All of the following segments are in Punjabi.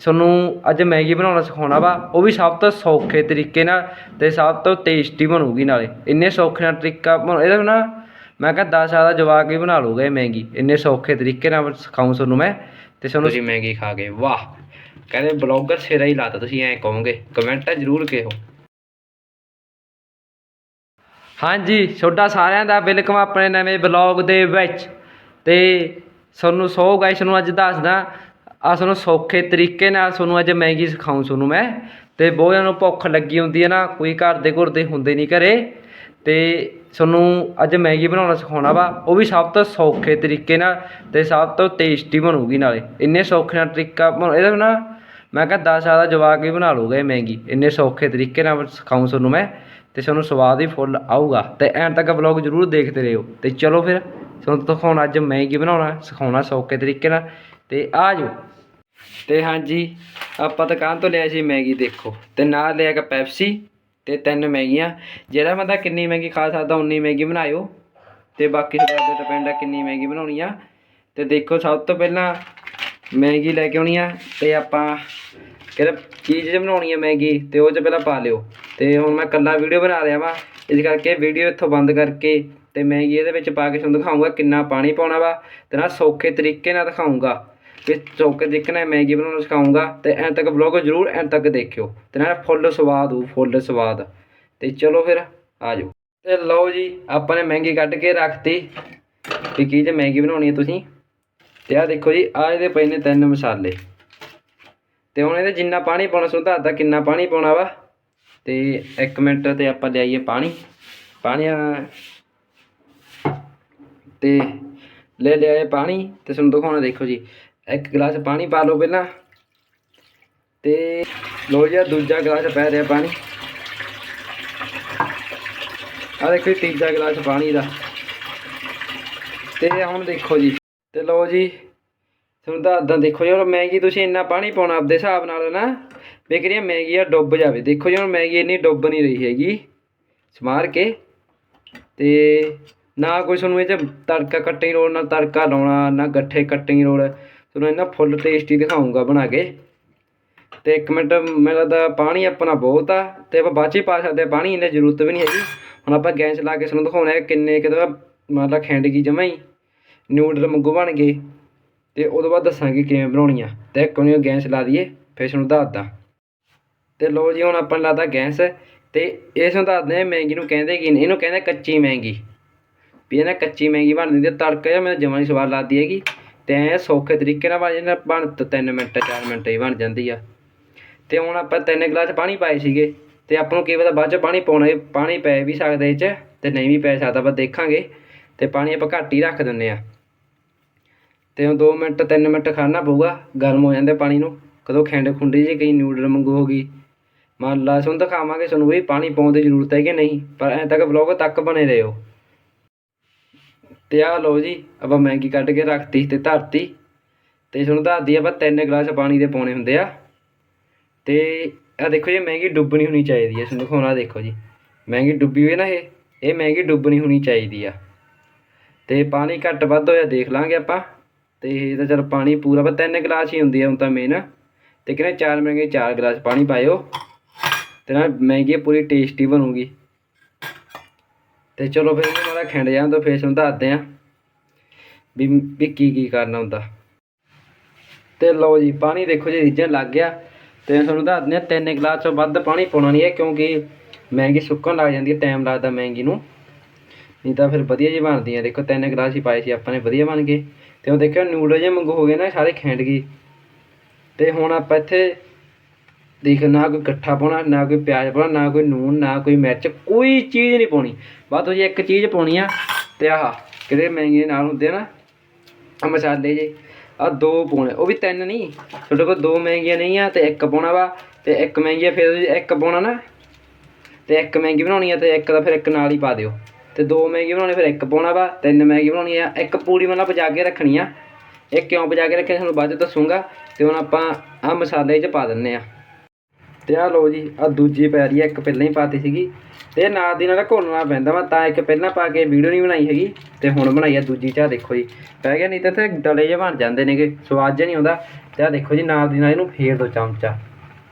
ਤੁਹਾਨੂੰ ਅੱਜ ਮੈਗੀ ਬਣਾਉਣਾ ਸਿਖਾਉਣਾ ਵਾ ਉਹ ਵੀ ਸਭ ਤੋਂ ਸੌਖੇ ਤਰੀਕੇ ਨਾਲ ਤੇ ਸਭ ਤੋਂ ਟੇਸਟੀ ਬਣੂਗੀ ਨਾਲੇ। ਇੰਨੇ ਸੌਖੇ ਨਾਲ ਤਰੀਕਾ ਬਣ- ਇਹਦਾ ਨਾ ਮੈਂ ਕਿਹਾ 10 ਸਾਲ ਦਾ ਜਵਾਕ ਹੀ ਬਣਾ ਲੂਗਾ ਇਹ ਮੈਗੀ। ਇੰਨੇ ਸੌਖੇ ਤਰੀਕੇ ਨਾਲ ਸਿਖਾਉਂ ਤੁਹਾਨੂੰ ਮੈਂ ਤੇ ਤੁਹਾਨੂੰ ਤੁਸੀਂ ਮੈਗੀ ਖਾ ਕੇ ਵਾਹ! ਕਹਿੰਦੇ ਬਲੌਗਰ ਸਿਰਾ ਹੀ ਲਾਤਾ ਤੁਸੀਂ ਐਂ ਕਹੋਗੇ ਕਮੈਂਟਾਂ ਜ਼ਰੂਰ ਕਿਹੋ। ਹਾਂਜੀ ਤੁਹਾਡਾ ਸਾਰਿਆਂ ਦਾ ਵੈਲਕਮ ਆਪਣੇ ਨਵੇਂ ਬਲੌਗ ਦੇ ਵਿੱਚ। ਤੇ ਤੁਹਾਨੂੰ ਸੌ ਗਾਇਸ ਨੂੰ ਅੱਜ ਦੱਸਦਾ ਆ ਤੁਹਾਨੂੰ ਸੌਖੇ ਤਰੀਕੇ ਨਾਲ ਤੁਹਾਨੂੰ ਅੱਜ ਮੈਗੀ ਸਿਖਾਉਂ ਤੁਹਾਨੂੰ ਮੈਂ। ਤੇ ਬਹੁਤਿਆਂ ਨੂੰ ਭੁੱਖ ਲੱਗੀ ਹੁੰਦੀ ਹੈ ਨਾ, ਕੋਈ ਘਰ ਦੇ ਘੁਰਦੇ ਹੁੰਦੇ ਨਹੀਂ ਘਰੇ। ਤੇ ਤੁਹਾਨੂੰ ਅੱਜ ਮੈਗੀ ਬਣਾਉਣਾ ਸਿਖਾਉਣਾ ਵਾ, ਉਹ ਵੀ ਸਭ ਤੋਂ ਸੌਖੇ ਤਰੀਕੇ ਨਾਲ ਤੇ ਸਭ ਤੋਂ ਟੇਸਟੀ ਬਣੂਗੀ ਨਾਲੇ। ਇੰਨੇ ਸੌਖੇ ਨਾਲ ਤਰੀਕਾ ਬਣ- ਇਹਦਾ ਨਾ ਮੈਂ ਕਿਹਾ 10 ਸਾਲ ਦਾ ਜਵਾਕ ਹੀ ਬਣਾ ਲੂਗਾ ਇਹ ਮੈਗੀ। ਇੰਨੇ ਸੌਖੇ ਤਰੀਕੇ ਨਾਲ ਸਿਖਾਉਂ ਤੁਹਾਨੂੰ ਮੈਂ ਤੇ ਤੁਹਾਨੂੰ ਸਵਾਦ ਹੀ ਫੁੱਲ ਆਊਗਾ। ਤੇ ਐਂਡ ਤੱਕ ਵਲੌਗ ਜ਼ਰੂਰ ਦੇਖਦੇ ਰਹੋ। ਤੇ ਚਲੋ ਫਿਰ, ਤੁਹਾਨੂੰ ਦਿਖਾਉਣਾ ਅੱਜ ਮੈਗੀ ਬਣਾਉਣਾ, ਸਿਖਾਉਣਾ ਸੌਖੇ ਤਰੀਕੇ ਨਾਲ। ਤੇ ਆ ਜਾਓ। ਤੇ ਹਾਂਜੀ, ਆਪਾਂ ਦੁਕਾਨ ਤੋਂ ਲਿਆ ਸੀ ਮੈਗੀ ਦੇਖੋ। ਤੇ ਨਾਲ ਲਿਆ ਕੇ ਪੈਪਸੀ ਤੇ ਤਿੰਨ ਮੈਗੀਆਂ। ਜਿਹੜਾ ਬੰਦਾ ਕਿੰਨੀ ਮੈਗੀ ਖਾ ਸਕਦਾ, ਉਨੀ ਮੈਗੀ ਬਣਾਇਓ। ਤੇ ਬਾਕੀ ਤੁਹਾਡੇ ਤੇ ਡਿਪੈਂਡ ਆ ਕਿੰਨੀ ਮੈਗੀ ਬਣਾਉਣੀ ਆ। ਤੇ ਦੇਖੋ, ਸਭ ਤੋਂ ਪਹਿਲਾਂ ਮੈਗੀ ਲੈ ਕੇ ਆਉਣੀ ਆ ਤੇ ਆਪਾਂ ਕਿਹੜਾ ਚੀਜ਼ ਜੇ ਬਣਾਉਣੀ ਆ ਮੈਗੀ ਤੇ ਉਹ 'ਚ ਪਹਿਲਾਂ ਪਾ ਲਿਓ। ਤੇ ਹੁਣ ਮੈਂ ਕੱਲਾ ਵੀਡੀਓ ਬਣਾ ਰਿਹਾ ਵਾਂ। ਇਸ ਕਰਕੇ ਵੀਡੀਓ ਇੱਥੋਂ ਬੰਦ ਕਰਕੇ ਤੇ ਮੈਗੀ ਇਹਦੇ ਵਿੱਚ ਪਾ ਕੇ ਤੁਹਾਨੂੰ ਦਿਖਾਊਂਗਾ ਕਿੰਨਾ ਪਾਣੀ ਪਾਉਣਾ ਵਾ ਤੇ ਨਾਲ ਸੌਖੇ ਤਰੀਕੇ ਨਾਲ ਦਿਖਾਊਂਗਾ। ਕਿ ਸੌਖੇ ਤਰੀਕੇ ਨਾਲ ਮੈਗੀ ਬਣਾਉਣਾ ਸਿਖਾਊਂਗਾ ਤੇ ਐਂ ਤੱਕ ਵਲੌਗ ਜ਼ਰੂਰ ਐਂ ਤੱਕ ਦੇਖਿਓ। ਤੇ ਨਾਲ ਫੁੱਲ ਸਵਾਦ ਹੋਊ ਫੁੱਲ ਸਵਾਦ। ਤੇ ਚਲੋ ਫਿਰ, ਆ ਜਾਓ। ਤੇ ਲਓ ਜੀ, ਆਪਾਂ ਨੇ ਮੈਗੀ ਕੱਢ ਕੇ ਰੱਖਤੀ। ਵੀ ਕੀ ਜੇ ਮੈਗੀ ਬਣਾਉਣੀ ਹੈ ਤੁਸੀਂ? ਤੇ ਆ ਦੇਖੋ ਜੀ ਆ ਇਹਦੇ ਪਏ ਨੇ ਤਿੰਨ ਮਸਾਲੇ। ਤੇ ਹੁਣ ਇਹਦੇ ਜਿੰਨਾ ਪਾਣੀ ਪਾਉਣਾ ਤੁਹਾਨੂੰ ਦੱਸਦਾ ਕਿੰਨਾ ਪਾਣੀ ਪਾਉਣਾ ਵਾ? ਤੇ 1 ਮਿੰਟ ਤੇ ਆਪਾਂ ਲਿਆਈਏ ਪਾਣੀ। ਪਾਣੀ ਆ- ਤੇ ਲੈ ਲਿਆਏ ਪਾਣੀ। ਤੇ ਤੁਹਾਨੂੰ ਦਿਖਾਉਣਾ ਦੇਖੋ ਜੀ। ਇੱਕ ਗਲਾਸ ਪਾਣੀ ਪਾ ਲਓ ਪਹਿਲਾਂ ਤੇ ਲੋ ਜੀ, ਆਹ ਦੂਜਾ ਗਲਾਸ ਪੈ ਰਿਹਾ ਪਾਣੀ। ਆ ਦੇਖੋ ਜੀ, ਤੀਜਾ ਗਲਾਸ ਪਾਣੀ ਦਾ। ਤੇ ਹੁਣ ਦੇਖੋ ਜੀ, ਤੇ ਲਓ ਜੀ, ਤੁਹਾਨੂੰ ਦੱਸਦਾ ਦੇਖੋ ਜੀ, ਹੁਣ ਮੈਗੀ ਤੁਸੀਂ ਇੰਨਾ ਪਾਣੀ ਪਾਉਣਾ ਆਪਦੇ ਹਿਸਾਬ ਨਾਲ ਨਾ, ਵੀ ਮੈਗੀ ਆ ਡੁੱਬ ਜਾਵੇ। ਦੇਖੋ ਜੀ, ਹੁਣ ਮੈਗੀ ਇੰਨੀ ਡੁੱਬ ਨਹੀਂ ਰਹੀ ਹੈਗੀ, ਸਮਾਰ ਕੇ। ਤੇ ਨਾ ਕੋਈ ਤੁਹਾਨੂੰ ਇਹ 'ਚ ਤੜਕਾ ਕੱਟਣ ਦੀ ਲੋੜ ਨਾ ਤੜਕਾ ਲਾਉਣਾ, ਨਾ ਗੱਠੇ ਕੱਟਣ ਦੀ ਤੁਹਾਨੂੰ ਇਹਨਾਂ ਫੁੱਲ ਟੇਸਟੀ ਦਿਖਾਉਂਗਾ ਬਣਾ ਕੇ। ਤੇ ਇੱਕ ਮਿੰਟ, ਮੈਨੂੰ ਲੱਗਦਾ ਪਾਣੀ ਆਪਣਾ ਬਹੁਤ ਆ, ਤੇ ਆਪਾਂ ਬਾਅਦ 'ਚ ਹੀ ਪਾ ਸਕਦੇ ਪਾਣੀ, ਇੰਨੀ ਜ਼ਰੂਰਤ ਵੀ ਨਹੀਂ ਹੈਗੀ। ਹੁਣ ਆਪਾਂ ਗੈਸ ਲਾ ਕੇ ਤੁਹਾਨੂੰ ਦਿਖਾਉਣਾ ਹੈ ਕਿੰਨੇ ਕਿਤੇ ਮਤਲਬ ਖੈਂਡ ਗਈ ਜਮਾਂ ਹੀ ਨਿਊਡਲ ਮੰਗੂ ਬਣ ਗਏ। ਤੇ ਉਦੋਂ ਬਾਅਦ ਦੱਸਾਂਗੇ ਕਿਵੇਂ ਬਣਾਉਣੀ ਆ ਤੇ ਇੱਕ ਵਾਰੀ ਗੈਸ ਲਾ ਦਈਏ, ਫਿਰ ਤੁਹਾਨੂੰ ਦੱਸਦਾ ਤੇ ਲੋ ਜੀ, ਹੁਣ ਆਪਾਂ ਨੇ ਲਾਤਾ ਗੈਸ, ਤੇ ਇਸ ਨੂੰ ਦੱਸਦੇ ਆ ਮਹਿੰਗੀ ਨੂੰ ਕਹਿੰਦੇ ਕੀ ਨੇ ਇਹਨੂੰ ਕਹਿੰਦੇ ਕੱਚੀ ਮਹਿੰਗੀ। ਵੀ ਇਹ ਨਾ ਕੱਚੀ ਮਹਿੰਗੀ ਬਣਦੀ ਜਾਂਦੀ ਤੜਕਾ ਜਿਹਾ ਮੈਨੂੰ ਜਮਾਂ ਨਹੀਂ ਸਵਾਦ ਲੱਗਦੀ ਹੈਗੀ। ਤੇ ਐ ਸੌਖੇ ਤਰੀਕੇ ਨਾਲ ਬਣ ਜਾਂਦਾ, ਬਣ ਤਾਂ ਤਿੰਨ ਮਿੰਟ, ਚਾਰ ਮਿੰਟ ਹੀ ਬਣ ਜਾਂਦੀ ਆ। ਤੇ ਹੁਣ ਆਪਾਂ ਤਿੰਨ ਗਲਾਸ ਪਾਣੀ ਪਾਏ ਸੀਗੇ, ਤੇ ਆਪਾਂ ਨੂੰ ਕੀ ਪਤਾ ਬਾਅਦ ਚ ਪਾਣੀ ਪਾਉਣਾ ਪਾਣੀ ਪੈ ਵੀ ਸਕਦਾ ਇਹ ਚ, ਤੇ ਨਹੀਂ ਵੀ ਪੈ ਸਕਦਾ, ਆਪਾਂ ਦੇਖਾਂਗੇ। ਤੇ ਪਾਣੀ ਆਪਾਂ ਘੱਟ ਹੀ ਰੱਖ ਦਿੰਨੇ ਆ। ਤੇ ਹੁਣ 2 ਮਿੰਟ 3 ਮਿੰਟ ਖਾਣਾ ਪਊਗਾ, ਗਰਮ ਹੋ ਜਾਂਦੇ ਪਾਣੀ ਨੂੰ। ਕਦੋਂ ਖੰਡ ਖੁੰਡੀ ਜੀ ਕਈ ਨਿਊਡਲ ਮੰਗੂ ਹੋ ਗਈ। ਮੰਨ ਲਾ ਸੁਣ ਦਿਖਾਵਾਂਗੇ ਤੁਹਾਨੂੰ ਵੀ ਪਾਣੀ ਪਾਉਣ ਦੀ ਜ਼ਰੂਰਤ ਹੈ ਕਿ ਨਹੀਂ? ਪਰ ਐਂ ਤੱਕ ਵਲੌਗ ਤੱਕ ਬਣੇ ਰਹੋ। ਤੇ ਆਹ ਲਓ ਜੀ, ਆਪਾਂ ਮੈਗੀ ਕੱਢ ਕੇ ਰੱਖਤੀ ਤੇ ਧਰਤੀ। ਤੇ ਤੁਹਾਨੂੰ ਦੱਸਦੀ ਆਪਾਂ ਤਿੰਨ ਗਲਾਸ ਪਾਣੀ ਦੇ ਪਾਉਣੇ ਹੁੰਦੇ ਆ। ਤੇ ਆ ਦੇਖੋ ਜੀ, ਮੈਗੀ ਡੁੱਬਣੀ ਹੋਣੀ ਚਾਹੀਦੀ ਹੈ ਤੁਹਾਨੂੰ ਦਿਖਾਉਣਾ ਦੇਖੋ ਜੀ, ਮੈਗੀ ਡੁੱਬੀ ਹੋਈ ਨਾ ਇਹ ਇਹ ਮੈਗੀ ਡੁੱਬਣੀ ਹੋਣੀ ਚਾਹੀਦੀ ਆ। ਤੇ ਪਾਣੀ ਘੱਟ ਵੱਧ ਹੋਇਆ ਦੇਖ ਲਾਂਗੇ ਆਪਾਂ। ਤੇ ਇਹ ਤਾਂ ਚਲ ਪਾਣੀ ਪੂਰਾ ਪਰ ਤਿੰਨ ਗਲਾਸ ਹੀ ਹੁੰਦੀ ਆ ਹੁਣ ਤਾਂ ਮੇਨ ਤੇ ਕਹਿੰਦੇ ਚਾਰ ਮੈਗੀ ਚਾਰ ਗਲਾਸ ਪਾਣੀ ਪਾਇਓ। ਤੇ ਨਾਲ ਮੈਗੀ ਪੂਰੀ ਟੇਸਟੀ ਬਣੂਗੀ। ਤੇ ਚਲੋ ਫਿਰ ਇਹਨੂੰ ਮਾੜਾ ਖਿੰਡ ਜਾਣ ਤੋਂ ਫਿਰ ਤੁਹਾਨੂੰ ਦੱਸਦੇ ਆ ਵੀ ਵੀ ਕੀ ਕੀ ਕਰਨਾ ਹੁੰਦਾ। ਤੇ ਲਓ ਜੀ, ਪਾਣੀ ਦੇਖੋ ਜੀ, ਰੀਝਣ ਲੱਗ ਗਿਆ। ਤੇ ਤੁਹਾਨੂੰ ਦੱਸਦੇ ਦਿੰਦੇ ਆ ਤਿੰਨ ਗਲਾਸ ਤੋਂ ਵੱਧ ਪਾਣੀ ਪਾਉਣਾ ਨਹੀਂ ਹੈ, ਕਿਉਂਕਿ ਮਹਿੰਗੀ ਸੁੱਕਣ ਲੱਗ ਜਾਂਦੀ ਹੈ ਟਾਈਮ ਲੱਗਦਾ ਮਹਿੰਗੀ ਨੂੰ। ਨਹੀਂ ਤਾਂ ਫਿਰ ਵਧੀਆ ਜੀ ਬਣਦੀ ਆ ਦੇਖੋ, ਤਿੰਨ ਗਲਾਸ ਹੀ ਪਾਏ ਸੀ ਆਪਾਂ ਨੇ ਵਧੀਆ ਬਣ ਗਏ। ਤੇ ਉਹ ਦੇਖਿਓ ਨੂਡਲ ਜੇ ਮੰਗੂ ਹੋ ਗਏ ਨਾ ਸਾਰੇ ਖਿੰਡ ਗਏ। ਤੇ ਹੁਣ ਆਪਾਂ ਇੱਥੇ ਦੇਖ, ਨਾ ਕੋਈ ਗੱਠਾ ਪਾਉਣਾ, ਨਾ ਕੋਈ ਪਿਆਜ਼ ਪਾਉਣਾ, ਨਾ ਕੋਈ ਨੂਨ ਨਾ ਕੋਈ ਮਿਰਚ, ਕੋਈ ਚੀਜ਼ ਨਹੀਂ ਪਾਉਣੀ। ਬਸ ਤੁਸੀਂ ਇੱਕ ਚੀਜ਼ ਪਾਉਣੀ ਆ ਤੇ ਆਹ ਕਿਹੜੇ ਮਹਿੰਗੇ ਨਾਲ ਹੁੰਦੇ ਆ ਨਾ ਆ ਮਸਾਲੇ ਜੇ ਆ ਦੋ ਪਾਉਣੇ, ਉਹ ਵੀ ਤਿੰਨ ਨਹੀਂ, ਤੁਹਾਡੇ ਕੋਲ ਦੋ ਮਹਿੰਗੀਆਂ ਨਹੀਂ ਆ ਤੇ ਇੱਕ ਪਾਉਣਾ ਵਾ ਤੇ ਇੱਕ ਮਹਿੰਗੀ ਫਿਰ ਇੱਕ ਪਾਉਣਾ ਨਾ, ਤੇ ਇੱਕ ਮਹਿੰਗੀ ਬਣਾਉਣੀ ਆ ਤੇ ਇੱਕ ਦਾ ਫਿਰ ਇੱਕ ਨਾਲ ਹੀ ਪਾ ਦਿਓ। ਤੇ ਦੋ ਮੈਗੀ ਬਣਾਉਣੀ, ਫਿਰ ਇੱਕ ਪਾਉਣਾ ਵਾ, ਤਿੰਨ ਮੈਗੀ ਬਣਾਉਣੀ ਆ, ਇੱਕ ਪੂਰੀ ਮਤਲਬ ਪਜਾ ਕੇ ਰੱਖਣੀ ਆ। ਇਹ ਕਿਉਂ ਪਜਾ ਕੇ ਰੱਖਿਆ ਤੁਹਾਨੂੰ ਬਾਅਦ ਚ ਦੱਸੂਗਾ, ਤੇ ਹੁਣ ਆਪਾਂ ਆ ਮਸਾਲੇ 'ਚ ਪਾ ਦਿੰਨੇ ਆ। ਤੇ ਆ ਲਓ ਜੀ ਆ ਦੂਜੀ ਪੈ ਰਹੀ ਆ, ਇੱਕ ਪਹਿਲਾਂ ਹੀ ਪਾਤੀ ਸੀਗੀ। ਤੇ ਇਹ ਨਾਲ ਦੀ ਨਾਲ ਘੋਲਣਾ ਪੈਂਦਾ ਵਾ, ਤਾਂ ਇੱਕ ਪਹਿਲਾਂ ਪਾ ਕੇ ਵੀਡੀਓ ਨਹੀਂ ਬਣਾਈ ਹੈਗੀ, ਤੇ ਹੁਣ ਬਣਾਈ ਆ ਦੂਜੀ ਚਾਹ ਦੇਖੋ ਜੀ। ਪੈ ਗਿਆ ਨਹੀਂ ਤਾਂ ਇੱਥੇ ਡਲੇ ਜਿਹੇ ਬਣ ਜਾਂਦੇ ਨੇਗੇ, ਸਵਾਦ ਜਿਹਾ ਨਹੀਂ ਆਉਂਦਾ। ਤੇ ਆਹ ਦੇਖੋ ਜੀ, ਨਾਲ ਦੀ ਨਾਲ ਇਹਨੂੰ ਫੇਰ ਦੋ ਚਮਚਾ।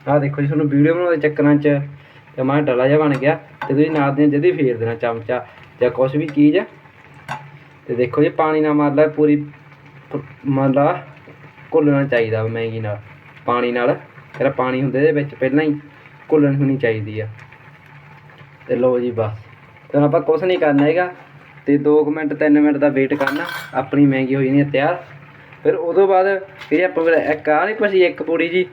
ਆਹ ਦੇਖੋ ਜੀ, ਤੁਹਾਨੂੰ ਵੀਡੀਓ ਬਣਾਉਣ ਦੇ ਚੱਕਰਾਂ 'ਚ ਟਮਾਟਰ ਡਲਾ ਜਿਹਾ ਬਣ ਗਿਆ। ਤੇ ਤੁਸੀਂ ਨਾਲ ਦੀ ਨਾਲ ਜਦੀ ਫੇਰ ਦੇਣਾ ਚਮਚਾ, ਜਾਂ ਕੁਛ ਵੀ ਚੀਜ਼। ਤੇ ਦੇਖੋ ਜੀ, ਪਾਣੀ ਨਾਲ ਮੰਨ ਲੈ ਪੂਰੀ ਪ- ਘੁੱਲਣਾ ਚਾਹੀਦਾ ਵਾ ਮੈਗੀ ਨਾਲ, ਪਾਣੀ ਨਾਲ। ਤੇਰਾ ਪਾਣੀ ਹੁੰਦਾ ਇਹਦੇ ਵਿੱਚ ਪਹਿਲਾਂ ਹੀ ਘੁੱਲਣ ਹੋਣੀ ਚਾਹੀਦੀ ਆ। ਤੇ ਲਓ ਜੀ ਬਸ। ਤੇ ਆਪਾਂ ਕੁਛ ਨਹੀਂ ਕਰਨਾ ਹੈਗਾ। ਤੇ 2 ਮਿੰਟ 3 ਮਿੰਟ ਦਾ ਵੇਟ ਕਰਨਾ। ਆਪਣੀ ਮਹਿੰਗੀ ਹੋ ਜਾਣੀ ਹੈ ਤਿਆਰ। ਫਿਰ ਉਦੋਂ ਬਾਅਦ ਫਿਰ ਆਪਾਂ ਇੱਕ ਆ ਨਹੀਂ ਪਸੀ ਇੱਕ ਪੂੜੀ ਜੀ।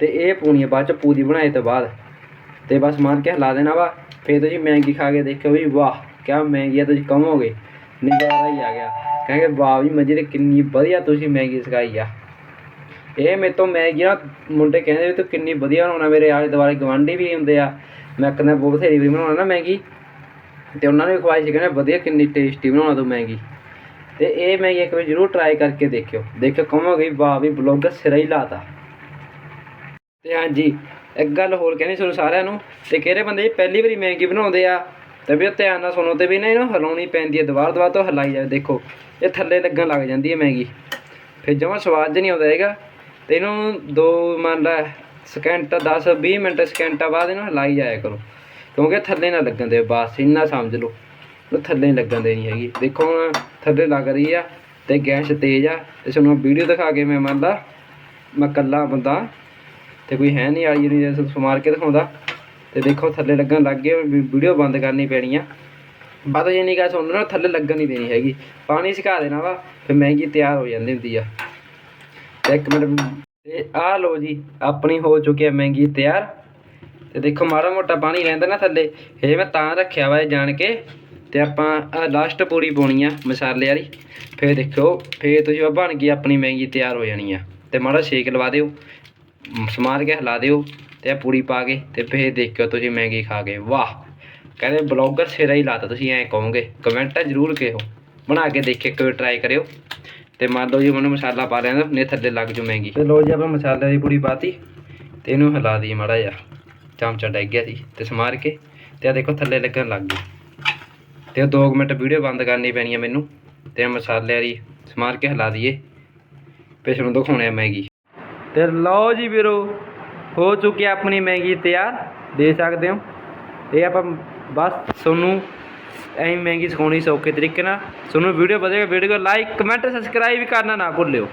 ਤੇ ਇਹ ਪੂਣੀ ਆ ਬਾਅਦ ਚ ਪੂਰੀ ਬਣਾਏ ਤੋਂ ਬਾਅਦ। ਤੇ ਬਸ ਮਾਰ ਕੇ ਹਿਲਾ ਦੇਣਾ ਵਾ। ਫਿਰ ਤੁਸੀਂ ਮਹਿੰਗੀ ਖਾ ਕੇ ਦੇਖਿਓ ਵੀ ਵਾਹ, ਕਿਆ ਮਹਿੰਗੀ ਆ ਤੁਸੀਂ ਕਹੋਗੇ। ਨਜ਼ਾਰਾ ਹੀ ਆ ਗਿਆ। ਕਹਿੰਗੇ ਵਾਹ ਵੀ ਮਜੇ ਕਿੰਨੀ ਵਧੀਆ ਤੁਸੀਂ ਮੈਗੀ ਸਿਖਾਈ ਆ। ਇਹ ਮੇਰੇ ਤੋਂ ਮੈਗੀ ਨਾ ਮੁੰਡੇ ਕਹਿੰਦੇ ਵੀ ਤੂੰ ਕਿੰਨੀ ਵਧੀਆ ਬਣਾਉਣਾ ਮੇਰੇ ਆਲੇ ਦੁਆਲੇ ਗਵਾਂਢੀ ਵੀ ਹੁੰਦੇ ਆ। ਮੈਂ ਕਹਿੰਦਾ ਬਹੁਤ ਬਥੇਰੀ ਵੀ ਬਣਾਉਣਾ ਨਾ ਮੈਗੀ। ਤੇ ਉਹਨਾਂ ਨੇ ਵੀ ਖਵਾਈ ਸੀ, ਕਹਿੰਦੇ ਵਧੀਆ ਕਿੰਨੀ ਟੇਸਟੀ ਬਣਾਉਣਾ ਤੂੰ ਮੈਗੀ। ਤੇ ਇਹ ਮੈਗੀ ਇੱਕ ਵਾਰ ਜ਼ਰੂਰ ਟਰਾਈ ਕਰਕੇ ਦੇਖਿਓ। ਦੇਖਿਓ ਕਹੋਗੇ ਵਾਹ ਵੀ ਬਲੌਗਰ ਸਿਰਾ ਹੀ ਲਾਤਾ। ਤੇ ਹਾਂਜੀ, ਇੱਕ ਗੱਲ ਹੋਰ ਕਹਿੰਦੀ ਤੁਹਾਨੂੰ ਸਾਰਿਆਂ ਨੂੰ, ਤੇ ਕਿਹੜੇ ਬੰਦੇ ਪਹਿਲੀ ਵਾਰੀ ਮੈਗੀ ਬਣਾਉਂਦੇ ਆ, ਤੇ ਵੀ ਉਹ ਧਿਆਨ ਨਾਲ ਸੁਣੋ ਤੇ ਵੀ ਨਾ ਇਹਨੂੰ ਹਿਲਾਉਣੀ ਪੈਂਦੀ ਹੈ, ਦੁਬਾਰ ਦੁਬਾਰਾ ਤੋਂ ਹਿਲਾਈ ਜਾਵੇ। ਦੇਖੋ, ਇਹ ਥੱਲੇ ਲੱਗਣ ਲੱਗ ਜਾਂਦੀ ਹੈ ਮੈਗੀ। ਫਿਰ ਜਮਾਂ ਸਵਾਦ ਜਿਹਾ ਨਹੀਂ ਆਉਂਦਾ ਹੈਗਾ। ਤੇ ਇਹਨੂੰ ਦੋ ਮੰਨ ਲੈ ਸਕਿੰਟ 10 20 ਮਿੰਟ ਸਕਿੰਟਾਂ ਬਾਅਦ ਇਹਨੂੰ ਹਿਲਾਈ ਜਾਇਆ ਕਰੋ। ਕਿਉਂਕਿ ਥੱਲੇ ਨਾ ਲੱਗਣ ਦੇ ਬਸ ਇੰਨਾ ਸਮਝ ਲਓ। ਉਹ ਥੱਲੇ ਨਹੀਂ ਲੱਗਣ ਦੇਣੀ ਹੈਗੀ। ਦੇਖੋ ਹੁਣ ਥੱਲੇ ਲੱਗ ਰਹੀ ਆ ਤੇ ਗੈਸ ਤੇਜ਼ ਆ। ਤੇ ਤੁਹਾਨੂੰ ਵੀਡੀਓ ਦਿਖਾ ਕੇ ਮੈਂ ਮੰਨ ਲਾ, ਮੈਂ ਇਕੱਲਾ ਬੰਦਾ ਤੇ ਕੋਈ ਹੈ ਨਹੀਂ ਵਾਲੀ ਜਿਹੜੀ ਜਿਸ ਸਮਾਰ ਕੇ ਦਿਖਾਉਂਦਾ। ਤੇ ਦੇਖੋ ਥੱਲੇ ਲੱਗਣ ਲੱਗ ਗਏ ਵੀਡੀਓ ਬੰਦ ਕਰਨੀ ਪੈਣੀ ਆ। ਬਾਤ ਇਹ ਨਹੀਂ ਕਹ ਸੁਣ ਥੱਲੇ ਲੱਗਣ ਨਹੀਂ ਦੇਣੀ ਹੈਗੀ। ਪਾਣੀ ਸਿਕਾ ਦੇਣਾ ਵਾ, ਫਿਰ ਮਹਿੰਗੀ ਤਿਆਰ ਹੋ ਜਾਂਦੀ ਹੁੰਦੀ ਆ। ਇੱਕ ਮਿੰਟ। ਤੇ ਆਹ ਲਓ ਜੀ, ਆਪਣੀ ਹੋ ਚੁੱਕੀ ਹੈ ਮਹਿੰਗੀ ਤਿਆਰ। ਤੇ ਦੇਖੋ, ਮਾੜਾ ਮੋਟਾ ਪਾਣੀ ਰਹਿੰਦਾ ਨਾ ਥੱਲੇ। ਇਹ ਮੈਂ ਤਾਂ ਰੱਖਿਆ ਵਾ ਜਾਣ ਕੇ। ਤੇ ਆਪਾਂ ਲਾਸਟ ਪੂਰੀ ਪਾਉਣੀ ਆ ਮਸਾਲੇ ਵਾਲੀ। ਫੇਰ ਦੇਖੋ ਫੇਰ ਤੁਸੀਂ ਉਹ ਬਣ ਗਈ ਆਪਣੀ ਮਹਿੰਗੀ ਤਿਆਰ ਹੋ ਜਾਣੀ ਆ। ਤੇ ਮਾੜਾ ਸ਼ੇਕ ਲਵਾ ਦਿਓ। ਮ- ਸਮਾਰ ਕੇ ਹਿਲਾ ਦਿਓ। ਤੇ ਇਹ ਪੂਰੀ ਪਾ ਕੇ ਤੇ ਫੇਰ ਦੇਖਿਓ ਤੁਸੀਂ ਮਹਿੰਗੀ ਖਾ ਕੇ ਵਾਹ! ਕਹਿੰਦੇ ਬਲੌਗਰ ਸਿਰਾ ਹੀ ਲਾਤਾ, ਤੁਸੀਂ ਐਂ ਕਹੋਗੇ। ਕਮੈਂਟਾਂ ਜ਼ਰੂਰ ਕਿਹੋ। ਬਣਾ ਕੇ ਦੇਖੇ ਇੱਕ ਵਾਰ ਟਰਾਈ ਕਰਿਓ। ਤੇ ਮੰਨ ਲਓ ਜੀ ਮੈਨੂੰ ਮਸਾਲਾ ਪਾ ਲਿਆ ਨਾ ਨੇ ਥੱਲੇ ਲੱਗ ਜੂ ਮਹਿੰਗੀ। ਤੇ ਲਓ ਜੀ ਆਪਾਂ ਮਸਾਲੇ ਦੀ ਪੂਰੀ ਪਾਤੀ, ਤੇ ਇਹਨੂੰ ਹਿਲਾ ਦੀ ਮਾੜਾ ਜਿਹਾ। ਚਮਚਾ ਡਿੱਗ ਗਿਆ ਸੀ ਤੇ ਸਮਾਰ ਕੇ, ਤੇ ਆ ਦੇਖੋ ਥੱਲੇ ਲੱਗਣ ਲੱਗ ਗਈ ਤੇ 2 ਮਿੰਟ ਵੀਡੀਓ ਬੰਦ ਕਰਨੀ ਪੈਣੀ ਆ ਮੈਨੂੰ, ਤੇ ਮਸਾਲੇ ਵਾਲੀ ਸਮਾਰ ਕੇ ਹਿਲਾ ਦਈਏ। ਪੇਸ਼ ਨੂੰ ਦਿਖਾਉਣੇ ਆ ਮੈਗੀ ਤੇ ਲਓ ਜੀ ਵੀਰੋ, ਹੋ ਚੁੱਕੀ ਆਪਣੀ ਮੈਗੀ ਤਿਆਰ, ਦੇ ਸਕਦੇ ਹੋ। ਇਹ ਆਪਾਂ ਬਸ ਤੁਹਾਨੂੰ ਐਂ ਮਹਿੰਗੀ ਸਿਖਾਉਣੀ ਸੌਖੇ ਤਰੀਕੇ ਨਾਲ। ਤੁਹਾਨੂੰ ਵੀਡੀਓ ਵਧੀਆ ਵੀਡੀਓ ਲਾਈਕ ਕਮੈਂਟ ਸਬਸਕ੍ਰਾਈਬ ਕਰਨਾ ਨਾ ਭੁੱਲਿਓ।